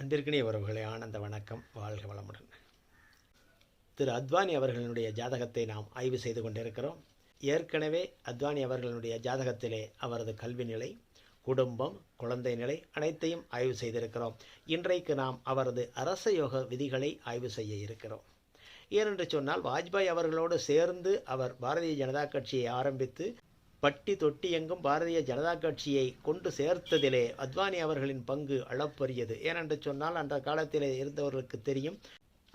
அன்பிற்கினிய உறவுகளை ஆனந்த வணக்கம். வாழ்க வளமுடன். திரு அத்வானி அவர்களுடைய ஜாதகத்தை நாம் ஆய்வு செய்து கொண்டிருக்கிறோம். ஏற்கனவே அத்வானி அவர்களுடைய ஜாதகத்திலே அவரது கல்வி நிலை குடும்பம் குழந்தை நிலை அனைத்தையும் ஆய்வு செய்திருக்கிறோம். இன்றைக்கு நாம் அவரது அரச யோக விதிகளை ஆய்வு செய்ய இருக்கிறோம். ஏனென்று சொன்னால் வாஜ்பாய் அவர்களோடு சேர்ந்து அவர் பாரதிய ஜனதா கட்சியை ஆரம்பித்து பட்டி தொட்டி எங்கும் பாரதிய ஜனதா கட்சியை கொண்டு சேர்த்ததிலே அத்வானி அவர்களின் பங்கு அளப்பரியது. ஏனென்று சொன்னால் அந்த காலத்திலே இருந்தவர்களுக்கு தெரியும்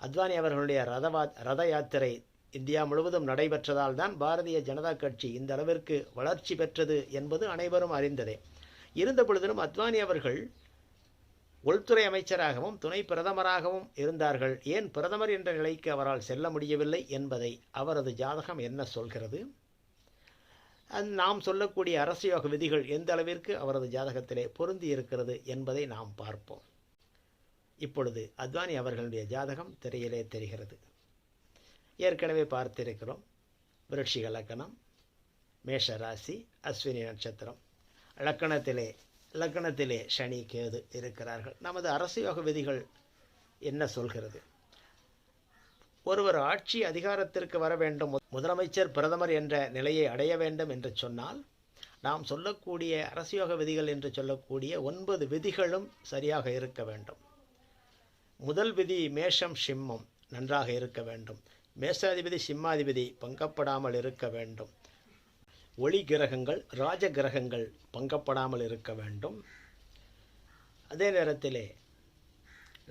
அத்வானி அவர்களுடைய ரதவா ரத யாத்திரை இந்தியா முழுவதும் நடைபெற்றதால் தான் பாரதிய ஜனதா கட்சி இந்த அளவிற்கு வளர்ச்சி பெற்றது என்பது அனைவரும் அறிந்ததே. இருந்த பொழுதிலும் அத்வானி அவர்கள் உள்துறை அமைச்சராகவும் துணை பிரதமராகவும் இருந்தார்கள். ஏன் பிரதமர் என்ற நிலைக்கு அவரால் செல்ல முடியவில்லை என்பதை அவரது ஜாதகம் என்ன சொல்கிறது? அது நாம் சொல்லக்கூடிய அரசயோக விதிகள் எந்த அளவிற்கு அவரது ஜாதகத்திலே பொருந்தி இருக்கிறது என்பதை நாம் பார்ப்போம். இப்பொழுது அத்வானி அவர்களுடைய ஜாதகம் திரையிலே தெரிகிறது. ஏற்கனவே பார்த்திருக்கிறோம். விருட்சிக லக்கணம் மேஷ ராசி அஸ்வினி நட்சத்திரம். லக்கணத்திலே லக்கணத்திலே சனி கேது இருக்கிறார்கள். நமது அரசியோக விதிகள் என்ன சொல்கிறது? ஒருவர் ஆட்சி அதிகாரத்திற்கு வர வேண்டும். முதலமைச்சர் பிரதமர் என்ற நிலையை அடைய வேண்டும் என்று சொன்னால் நாம் சொல்லக்கூடிய அரசியோக விதிகள் என்று சொல்லக்கூடிய ஒன்பது விதிகளும் சரியாக இருக்க வேண்டும். முதல் விதி மேஷம் சிம்மம் நன்றாக இருக்க வேண்டும். மேஷாதிபதி சிம்மாதிபதி பங்கப்படாமல் இருக்க வேண்டும். ஒளி கிரகங்கள் ராஜ கிரகங்கள் பங்கப்படாமல் இருக்க வேண்டும். அதே நேரத்திலே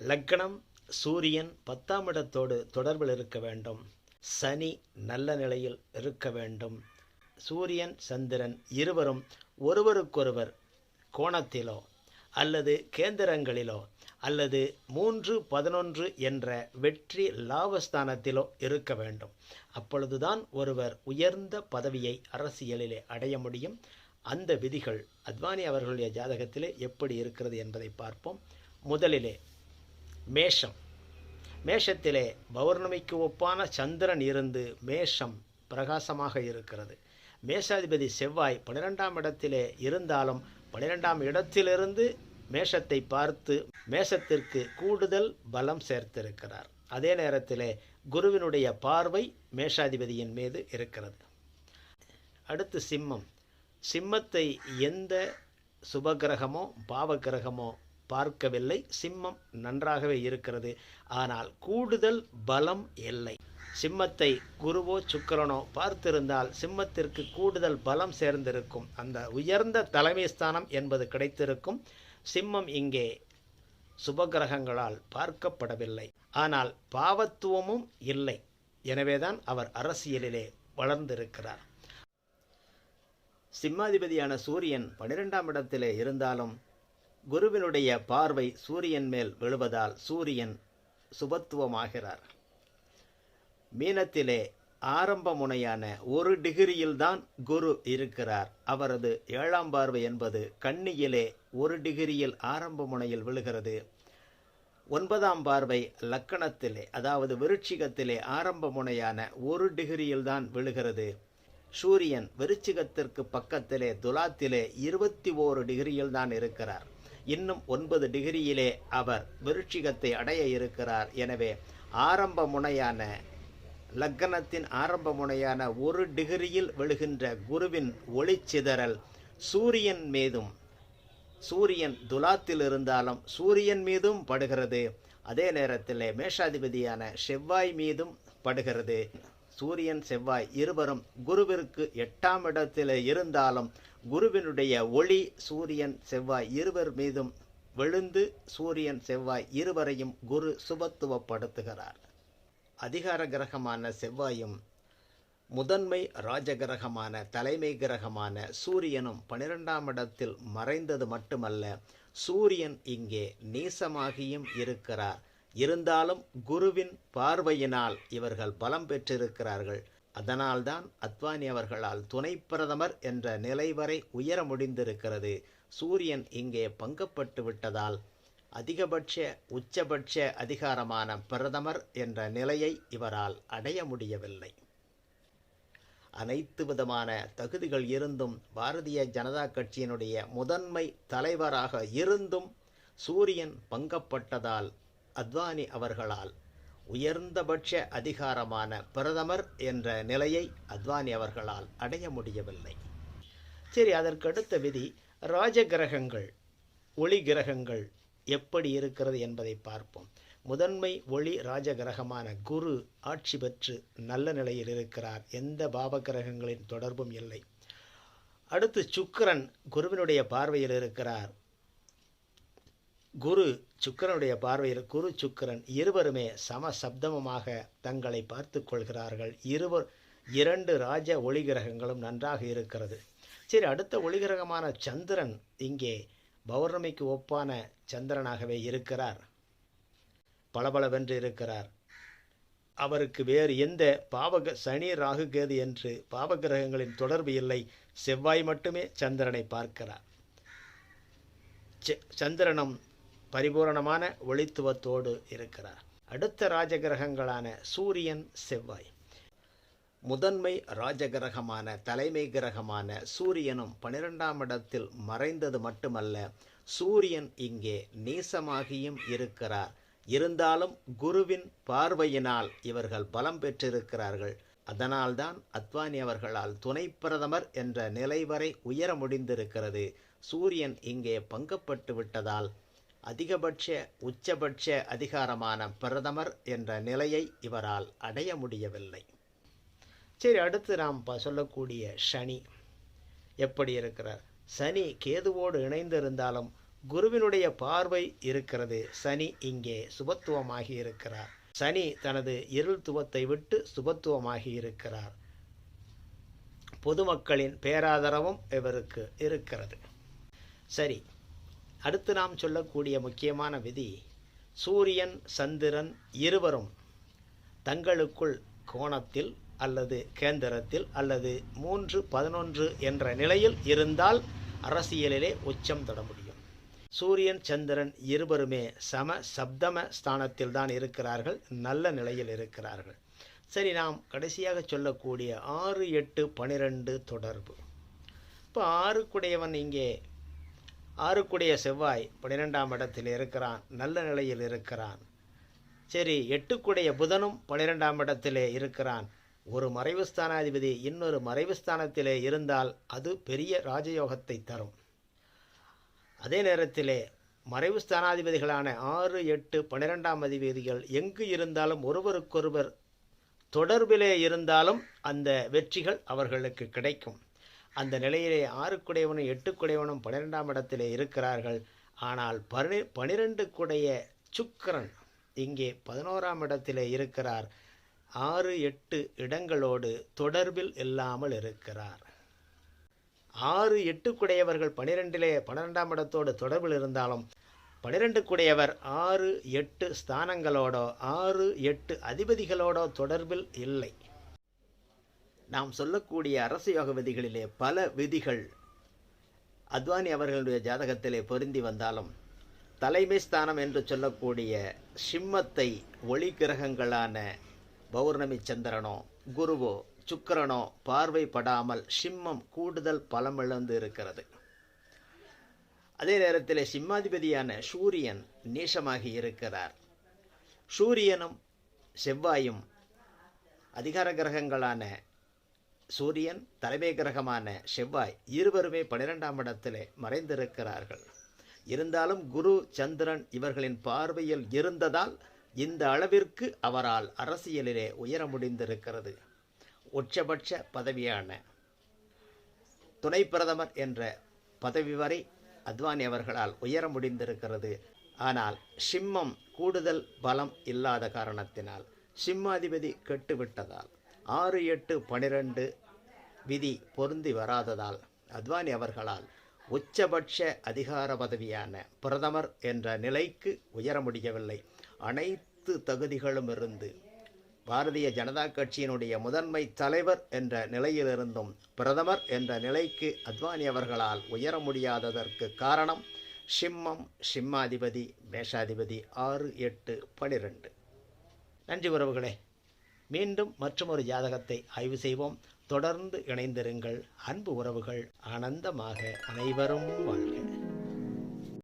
லக்னம் சூரியன் பத்தாம் இடத்தோடு தொடர்பில் இருக்க வேண்டும். சனி நல்ல நிலையில் இருக்க வேண்டும். சூரியன் சந்திரன் இருவரும் ஒருவருக்கொருவர் கோணத்திலோ அல்லது கேந்திரங்களிலோ அல்லது மூன்று பதினொன்று என்ற வெற்றி லாபஸ்தானத்திலோ இருக்க வேண்டும். அப்பொழுதுதான் ஒருவர் உயர்ந்த பதவியை அரசியலிலே அடைய முடியும். அந்த விதிகள் அத்வானி அவர்களுடைய ஜாதகத்திலே எப்படி இருக்கிறது என்பதை பார்ப்போம். முதலிலே மேஷம். மேஷத்திலே பௌர்ணமிக்கு ஒப்பான சந்திரன் இருந்து மேஷம் பிரகாசமாக இருக்கிறது. மேஷாதிபதி செவ்வாய் பன்னிரெண்டாம் இடத்திலே இருந்தாலும் பன்னிரெண்டாம் இடத்திலிருந்து மேஷத்தை பார்த்து மேஷத்திற்கு கூடுதல் பலம் சேர்த்திருக்கிறார். அதே நேரத்திலே குருவினுடைய பார்வை மேஷாதிபதியின் மீது இருக்கிறது. அடுத்து சிம்மம். சிம்மத்தை எந்த சுபகிரகமோ பாவகிரகமோ பார்க்கவில்லை. சிம்மம் நன்றாகவே இருக்கிறது. ஆனால் கூடுதல் பலம் இல்லை. சிம்மத்தை குருவோ சுக்கரனோ பார்த்திருந்தால் சிம்மத்திற்கு கூடுதல் பலம் சேர்ந்திருக்கும். அந்த உயர்ந்த தலைமை ஸ்தானம் என்பது கிடைத்திருக்கும். சிம்மம் இங்கே சுபகிரகங்களால் பார்க்கப்படவில்லை. ஆனால் பாவத்துவமும் இல்லை. எனவேதான் அவர் அரசியலிலே வளர்ந்திருக்கிறார். சிம்மாதிபதியான சூரியன் பனிரெண்டாம் இடத்திலே இருந்தாலும் குருவினுடைய பார்வை சூரியன் மேல் விழுவதால் சூரியன் சுபத்துவமாகிறார். மீனத்திலே ஆரம்ப முனையான ஒரு டிகிரியில்தான் குரு இருக்கிறார். அவரது ஏழாம் பார்வை என்பது கண்ணியிலே ஒரு டிகிரியில் ஆரம்ப முனையில் விழுகிறது. ஒன்பதாம் பார்வை லக்கணத்திலே அதாவது விருட்சிகத்திலே ஆரம்ப முனையான ஒரு டிகிரியில்தான் விழுகிறது. சூரியன் விருச்சிகத்திற்கு பக்கத்திலே துலாத்திலே இருபத்தி ஓரு டிகிரியில் தான் இருக்கிறார். இன்னும் ஒன்பது டிகிரியிலே அவர் விருட்சிகத்தை அடைய இருக்கிறார். எனவே ஆரம்ப முனையான லக்கணத்தின் ஆரம்ப முனையான ஒரு டிகிரியில் விழுகின்ற குருவின் ஒளிச்சிதறல் சூரியன் மீதும் சூரியன் துலாத்தில் இருந்தாலும் சூரியன் மீதும் படுகிறது. அதே நேரத்தில் மேஷாதிபதியான செவ்வாய் மீதும் படுகிறது. சூரியன் செவ்வாய் இருவரும் குருவிற்கு எட்டாம் இடத்தில் இருந்தாலும் குருவினுடைய ஒளி சூரியன் செவ்வாய் இருவர் மீதும் விழுந்து சூரியன் செவ்வாய் இருவரையும் குரு சுபத்துவப்படுத்துகிறார். அதிகார கிரகமான செவ்வாயும் முதன்மை ராஜகிரகமான தலைமை கிரகமான சூரியனும் பனிரெண்டாம் இடத்தில் மறைந்தது மட்டுமல்ல சூரியன் இங்கே நீசமாகியும் இருக்கிறார். இருந்தாலும் குருவின் பார்வையினால் இவர்கள் பலம் பெற்றிருக்கிறார்கள். அதனால்தான் அத்வானி அவர்களால் துணை பிரதமர் என்ற நிலை வரை உயர முடிந்திருக்கிறது. சூரியன் இங்கே பங்கப்பட்டு விட்டதால் அதிகபட்ச உச்சபட்ச அதிகாரமான பிரதமர் என்ற நிலையை இவரால் அடைய முடியவில்லை. அனைத்து விதமான தகுதிகள் இருந்தும் பாரதிய ஜனதா கட்சியினுடைய முதன்மை தலைவராக இருந்தும் சூரியன் பங்கப்பட்டதால் அத்வானி அவர்களால் உயர்ந்தபட்ச அதிகாரமான பிரதமர் என்ற நிலையை அத்வானி அவர்களால் அடைய முடியவில்லை. சரி அதற்கடுத்த விதி ராஜகிரகங்கள் ஒளி கிரகங்கள் எப்படி இருக்கிறது என்பதை பார்ப்போம். முதன்மை ஒளி ராஜகிரகமான குரு ஆட்சி பெற்று நல்ல நிலையில் இருக்கிறார். எந்த பாவகிரகங்களின் தொடர்பும் இல்லை. அடுத்து சுக்கரன் குருவினுடைய பார்வையில் இருக்கிறார். குரு சுக்கரனுடைய பார்வையில் குரு சுக்கிரன் இருவருமே சம சப்தமமாக தங்களை பார்த்து கொள்கிறார்கள். இருவர் இரண்டு ராஜ ஒளி கிரகங்களும் நன்றாக இருக்கிறது. சரி அடுத்த ஒளி கிரகமான சந்திரன் இங்கே பௌர்ணமிக்கு ஒப்பான சந்திரனாகவே இருக்கிறார். பளபளவென்று இருக்கிறார். அவருக்கு வேறு எந்த பாவக சனி ராகு கேது என்று பாவகிரகங்களின் தொடர்பு இல்லை. செவ்வாய் மட்டுமே சந்திரனை பார்க்கிறார். சந்திரனும் பரிபூரணமான ஒளித்துவத்தோடு இருக்கிறார். அடுத்த ராஜகிரகங்களான சூரியன் செவ்வாய். முதன்மை ராஜகிரகமான தலைமை கிரகமான சூரியனும் பனிரெண்டாம் இடத்தில் மறைந்தது மட்டுமல்ல சூரியன் இங்கே நீசமாகியும் இருக்கிறார். இருந்தாலும் குருவின் பார்வையினால் இவர்கள் பலம் பெற்றிருக்கிறார்கள். அதனால்தான் அத்வானி அவர்களால் துணை பிரதமர் என்ற நிலை வரை உயர முடிந்திருக்கிறது. சூரியன் இங்கே பங்கப்பட்டு விட்டதால் அதிகபட்ச உச்சபட்ச அதிகாரமான பிரதமர் என்ற நிலையை இவரால் அடைய முடியவில்லை. சரி அடுத்து நாம் சொல்லக்கூடிய சனி எப்படி இருக்கிறார்? சனி கேதுவோடு இணைந்திருந்தாலும் குருவினுடைய பார்வை இருக்கிறது. சனி இங்கே சுபத்துவமாகி இருக்கிறார். சனி தனது இருள்துவத்தை விட்டு சுபத்துவமாகி இருக்கிறார். பொதுமக்களின் பேராதரவும் இவருக்கு இருக்கிறது. சரி அடுத்து நாம் சொல்லக்கூடிய முக்கியமான விதி சூரியன் சந்திரன் இருவரும் தங்களுக்குள் கோணத்தில் அல்லது கேந்திரத்தில் அல்லது மூன்று பதினொன்று என்ற நிலையில் இருந்தால் அரசியலிலே உச்சம் தொட முடியும். சூரியன் சந்திரன் இருவருமே சம சப்தம ஸ்தானத்தில் தான் இருக்கிறார்கள் நல்ல நிலையில் இருக்கிறார்கள். சரி நாம் கடைசியாக சொல்லக்கூடிய ஆறு எட்டு பனிரெண்டு தொடர்பு. இப்போ ஆறுக்குடையவன் இங்கே ஆறுக்குடைய செவ்வாய் பன்னிரெண்டாம் இடத்தில் இருக்கிறான் நல்ல நிலையில் இருக்கிறான். சரி எட்டுக்குடைய புதனும் பன்னிரெண்டாம் இடத்திலே இருக்கிறான். ஒரு மறைவு ஸ்தானாதிபதி இன்னொரு மறைவு ஸ்தானத்திலே இருந்தால் அது பெரிய ராஜயோகத்தை தரும். அதே நேரத்திலே மறைவு ஸ்தானாதிபதிகளான ஆறு எட்டு பன்னிரெண்டாம் அதிபதிகள் எங்கு இருந்தாலும் ஒருவருக்கொருவர் தொடர்பிலே இருந்தாலும் அந்த வெற்றிகள் அவர்களுக்கு கிடைக்கும். அந்த நிலையிலே ஆறுக்குடையவனும் எட்டுக்குடையவனும் பன்னிரெண்டாம் இடத்திலே இருக்கிறார்கள். ஆனால் பனி பனிரெண்டு குடைய சுக்கரன் இங்கே பதினோராம் இடத்திலே இருக்கிறார். ஆறு எட்டு இடங்களோடு தொடர்பில் இல்லாமல் இருக்கிறார். ஆறு எட்டுக்குடையவர்கள் பனிரெண்டிலே பன்னிரெண்டாம் இடத்தோடு தொடர்பில் இருந்தாலும் பனிரெண்டு குடையவர் ஆறு எட்டு ஸ்தானங்களோடோ ஆறு எட்டு அதிபதிகளோடோ தொடர்பில் இல்லை. நாம் சொல்லக்கூடிய அரசு யோக விதிகளிலே பல விதிகள் அத்வானி அவர்களுடைய ஜாதகத்திலே பொருந்தி வந்தாலும் தலைமை ஸ்தானம் என்று சொல்லக்கூடிய சிம்மத்தை ஒளி கிரகங்களான பௌர்ணமி சந்திரனோ குருவோ சுக்கரனோ பார்வைப்படாமல் சிம்மம் கூடுதல் பலமிழந்து இருக்கிறது. அதே நேரத்தில் சிம்மாதிபதியான சூரியன் நீசமாகி இருக்கிறார். சூரியனும் செவ்வாயும் அதிகார கிரகங்களான சூரியன் தலைமை கிரகமான செவ்வாய் இருவருமே பனிரெண்டாம் இடத்திலே மறைந்திருக்கிறார்கள். இருந்தாலும் குரு சந்திரன் இவர்களின் பார்வையில் இருந்ததால் இந்த அளவிற்கு அவரால் அரசியலிலே உயர முடிந்திருக்கிறது. உச்சபட்ச பதவியான துணை பிரதமர் என்ற பதவி வரை அத்வானி அவர்களால் உயர முடிந்திருக்கிறது. ஆனால் சிம்மம் கூடுதல் பலம் இல்லாத காரணத்தினால் சிம்மாதிபதி கெட்டுவிட்டதால் ஆறு எட்டு பனிரெண்டு விதி பொருந்தி வராததால் அத்வானி அவர்களால் உச்சபட்ச அதிகார பதவியான பிரதமர் என்ற நிலைக்கு உயர முடியவில்லை. அனைத்து தகுதிகளும் இருந்து பாரதிய ஜனதா கட்சியினுடைய முதன்மை தலைவர் என்ற நிலையிலிருந்தும் பிரதமர் என்ற நிலைக்கு அத்வானி அவர்களால் உயர முடியாததற்கு காரணம் சிம்மம் சிம்மாதிபதி மேஷாதிபதி ஆறு எட்டு பனிரெண்டு. நன்றி உறவுகளே. மீண்டும் மற்றொரு ஜாதகத்தை ஆய்வு செய்வோம். தொடர்ந்து இணைந்திருங்கள். அன்பு உறவுகள் ஆனந்தமாக அனைவரும் வாழ்க.